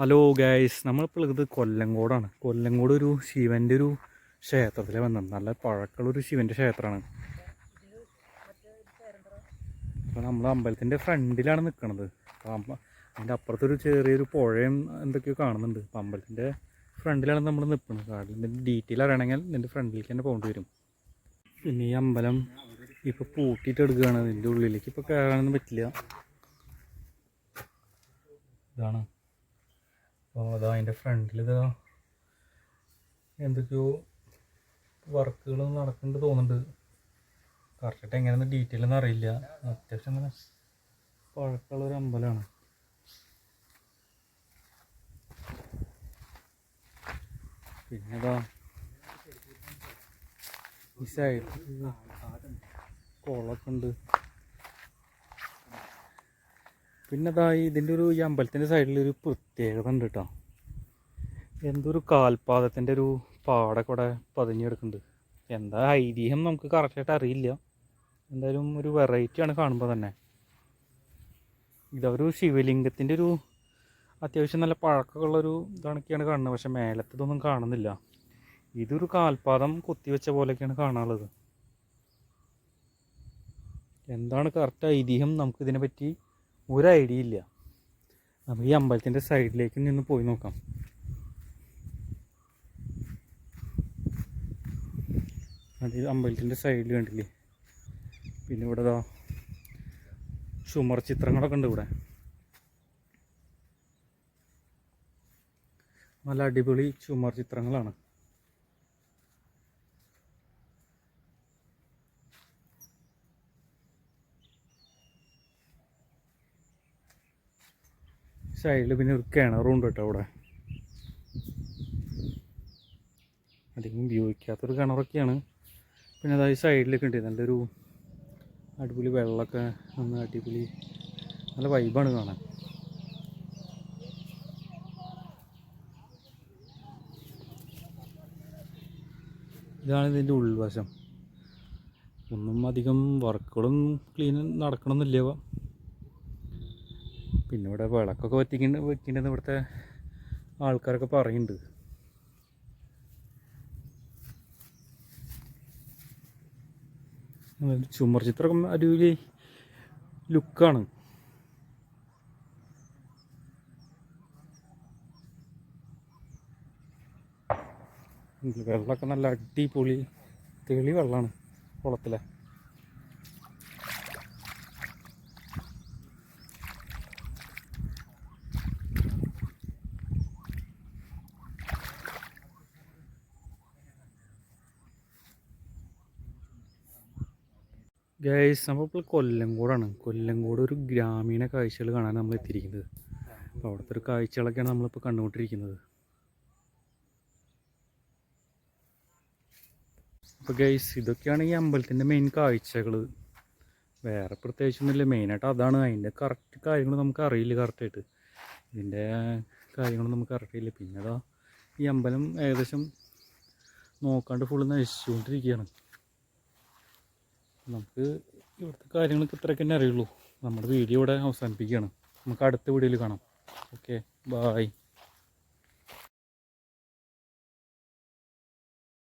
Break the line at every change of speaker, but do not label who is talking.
Hello guys നമ്മളിപ്പോൾ ഇത് കൊല്ലങ്കോടാണ്. കൊല്ലങ്കോട് ഒരു ശിവന്റെ ഒരു ക്ഷേത്രത്തിൽ വന്നത്. നല്ല പഴക്കമുള്ള ഒരു ശിവന്റെ ക്ഷേത്രമാണ്. അപ്പോൾ നമ്മൾ അമ്പലത്തിന്റെ ഫ്രണ്ടിലാണ് നിൽക്കുന്നത് അതിന്റെ അപ്പുറത്തൊരു ചെറിയൊരു പുഴയും എന്തൊക്കെയോ കാണുന്നുണ്ട്. അപ്പോൾ അമ്പലത്തിന്റെ ഫ്രണ്ടിലാണ് നമ്മൾ നിൽക്കുന്നത് അതിന്റെ ഡീറ്റെയിൽ അറിയണമെങ്കിൽ ഇതിന്റെ ഫ്രണ്ടിലേക്ക് തന്നെ പോകേണ്ടി വരും. പിന്നെ ഈ അമ്പലം ഇപ്പോൾ പൂട്ടിയിട്ട് എടുക്കുകയാണ്. ഇതിന്റെ ഉള്ളിലേക്ക് ഇപ്പോൾ കയറാനൊന്നും പറ്റില്ല. ഇതാണ് അപ്പോൾ അതാ അതിന്റെ ഫ്രണ്ടിൽ ഇതാ. എന്തൊക്കെയോ വർക്കുകൾ നടക്കുന്നുണ്ട് തോന്നുന്നുണ്ട്. കറക്റ്റായിട്ട് എങ്ങനെയാണെന്ന് ഡീറ്റെയിൽ ഒന്നും അറിയില്ല. അത്യാവശ്യം അങ്ങനെ പഴക്കമുള്ള ഒരു അമ്പലമാണ് പിന്നെ ഇതാ ഈ സൈഡിൽ കുളമൊക്കെ ഉണ്ട്. പിന്നെ അതാ ഇതിന്റെ ഒരു ഈ അമ്പലത്തിന്റെ സൈഡിലൊരു പ്രത്യേകത ഉണ്ട് കേട്ടോ എന്തൊരു കാൽപാദത്തിന്റെ ഒരു പാടൊക്കെ ഇവിടെ പതിഞ്ഞെടുക്കുന്നുണ്ട്. എന്താ ഐതിഹ്യം നമുക്ക് കറക്റ്റായിട്ട് അറിയില്ല. എന്തായാലും ഒരു വെറൈറ്റിയാണ് കാണുമ്പോൾ തന്നെ. ഇതൊരു ശിവലിംഗത്തിന്റെ ഒരു അത്യാവശ്യം നല്ല പഴക്കമുള്ളൊരു ഇതാണൊക്കെയാണ് കാണുന്നത്. പക്ഷേ മേലത്തതൊന്നും കാണുന്നില്ല. ഇതൊരു കാൽപാദം കുത്തിവെച്ച പോലെയൊക്കെയാണ് കാണാനുള്ളത്. എന്താണ് കറക്റ്റ് ഐതിഹ്യം? നമുക്കിതിനെ പറ്റി ഒരു ഐഡിയ ഇല്ല. നമുക്ക് ഈ അമ്പലത്തിന്റെ സൈഡിലേക്ക് നിന്ന് പോയി നോക്കാം. അത് അമ്പലത്തിന്റെ സൈഡിൽ കണ്ടില്ലേ? പിന്നെ ഇവിടെ ദാ ചുമർ ചിത്രങ്ങളൊക്കെ ഉണ്ട് ഇവിടെ. നല്ല അടിപൊളി ചുമർ ചിത്രങ്ങളാണ്. സൈഡിൽ പിന്നെ ഒരു കിണറും ഉണ്ട് കേട്ടോ അവിടെ. അധികം ഉപയോഗിക്കാത്തൊരു കിണറൊക്കെയാണ്. പിന്നെ അതായത് സൈഡിലൊക്കെ ഉണ്ട്. നല്ലൊരു അടിപൊളി വെള്ളമൊക്കെ ഒന്ന് അടിപൊളി നല്ല വൈബാണ് കാണാൻ. ഇതാണ് ഇതിന്റെ ഉൾവശം. ഒന്നും അധികം വർക്കുകളും ക്ലീൻ നടക്കണമെന്നില്ല പിന്നെ ഇവിടെ വിളക്കൊക്കെ വറ്റിക്കുന്ന വെക്കേണ്ടത് ഇവിടുത്തെ ആൾക്കാരൊക്കെ പറയുന്നുണ്ട്. ചുമർ ചിത്രം അടിപൊളി ലുക്കാണ്. വെള്ളമൊക്കെ നല്ല അടിപൊളി തെളി വെള്ളമാണ് കുളത്തിലെ. ഗൈസ് നമ്മളിപ്പോൾ കൊല്ലംകോടാണ്. കൊല്ലംകോട് ഒരു ഗ്രാമീണ കാഴ്ചകൾ കാണാൻ നമ്മൾ എത്തിയിരിക്കുന്നത്. അപ്പോൾ അവിടുത്തെ ഒരു കാഴ്ചകളൊക്കെയാണ് നമ്മളിപ്പോൾ കണ്ടുകൊണ്ടിരിക്കുന്നത്. അപ്പോൾ ഗൈസ് ഇതൊക്കെയാണ് ഈ അമ്പലത്തിന്റെ മെയിൻ കാഴ്ചകൾ വേറെ പ്രത്യേകിച്ചൊന്നുമില്ല. മെയിനായിട്ട് അതാണ്. അതിന്റെ കറക്റ്റ് കാര്യങ്ങൾ നമുക്ക് അറിയില്ല കറക്റ്റായിട്ട് ഇതിന്റെ കാര്യങ്ങൾ നമുക്ക് അറിയില്ല. പിന്നെ അതാ ഈ അമ്പലം ഏകദേശം നോക്കാണ്ട് ഫുള്ള് നശിച്ചുകൊണ്ടിരിക്കുകയാണ്. നമുക്ക് ഇവിടുത്തെ കാര്യങ്ങളൊക്കെ ഇത്രയൊക്കെ തന്നെ അറിയുള്ളൂ. നമ്മുടെ വീഡിയോ ഇവിടെ അവസാനിപ്പിക്കുകയാണ്. നമുക്ക് അടുത്ത വീഡിയോയിൽ കാണാം. Okay bye